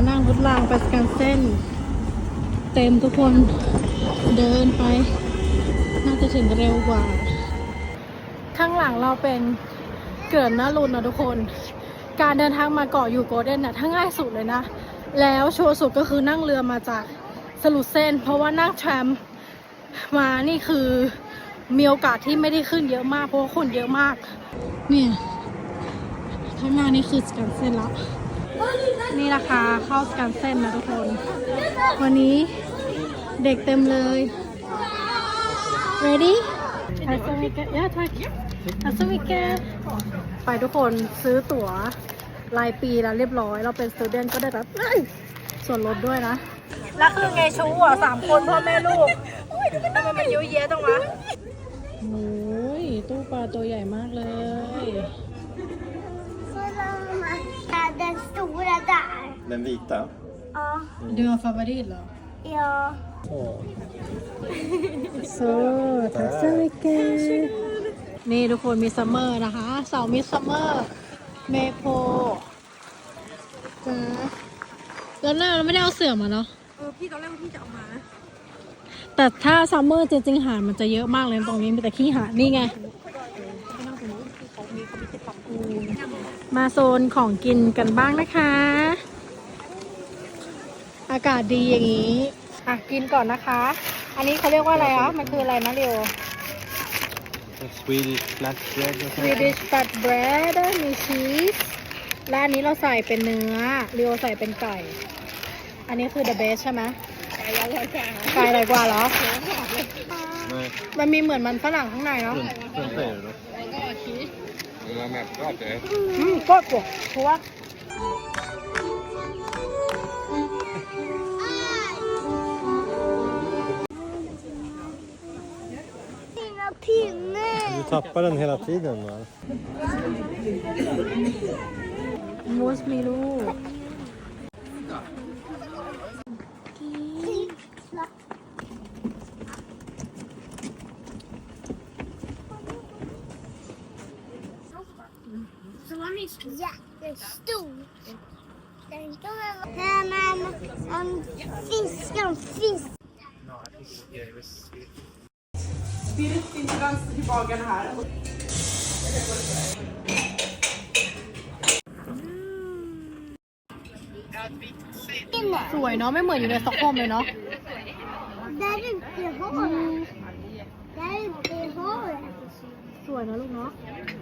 จะนั่งรถรางไปสแกนเส้น เต็มทุกคนเดินไป น่าจะถึงเร็วกว่า ข้างหลังเราเป็นเกิดนารุนนะทุกคน การเดินทางมาเกาะอยู่โกลเด้นน่ะถ้าง่ายสุดเลยนะ แล้วชัวร์สุดก็คือนั่งเรือมาจากสลุดเส้น เพราะว่านั่งแทรมมานี่คือมีโอกาสที่ไม่ได้ขึ้นเยอะมาก เพราะคนเยอะมาก เนี่ยข้างหน้านี่คือสแกนเส้นแล้ว นี่ราคาเข้าสแกันเส้นนะทุกคน วันนี้เด็กเต็มเลย ready ทัศมิกะยะทักทัศมิกะไปทุกคนซื้อตั๋วรายปีแล้วเรียบร้อย เราเป็นสตูเดนก็ได้แบบเอ้ยส่วนลดด้วยนะ แล้วคือไงชูอะสามคนพ่อแม่ลูกทำไมมันเยอะแยะตรงวะโอ้ยตู้ปลาตัวใหญ่มากเลย Ja, den stora där. Den vita? Ja. ดูฟาบาริตเหรอ Ja. Åh. โซทัศมิกะนี่ทุกคนมีซัมเมอร์นะคะเสาร์มิดซัมเมอร์เมโพจ้าแล้วหน้าเราไม่ได้เอาเสื่อมาเนาะเออพี่ตอนแรกว่าพี่จะเอามานะแต่ถ้าซัมเมอร์จริงๆหาดมันจะเยอะมากเลยตรงนี้มีแต่ขี้หาดนี่ไง มาโซนของกินกันบ้างนะคะอากาศดีอย่างนี้ อะ กินก่อนนะคะ อันนี้เขาเรียกว่าอะไรอะ มันคืออะไรนะเรียว Swedish flat bread or something? Swedish flat bread มีชีส และอันนี้เราใส่เป็นเนื้อเรียวใส่เป็นไก่ อันนี้คือ the best ใช่ไหมไก่อร่อยกว่าไก่อร่อยกว่าเหรอ Nej, มันมีเหมือนมันฝรั่งข้างในเนาะ strunt strunta i det då. อืมก็กว่าเพราะว่า pinne. Du tappar den hela tiden va? มูสมีลูก Jättestor. Den kan man... Här med en fisk, en fisk. Pinne. สวยเนาะไม่เหมือนอยู่ในสต็อกโฮล์มเลยเนาะ Där ute har den. Där ute har den. สวยนะลูกเนาะ Mm.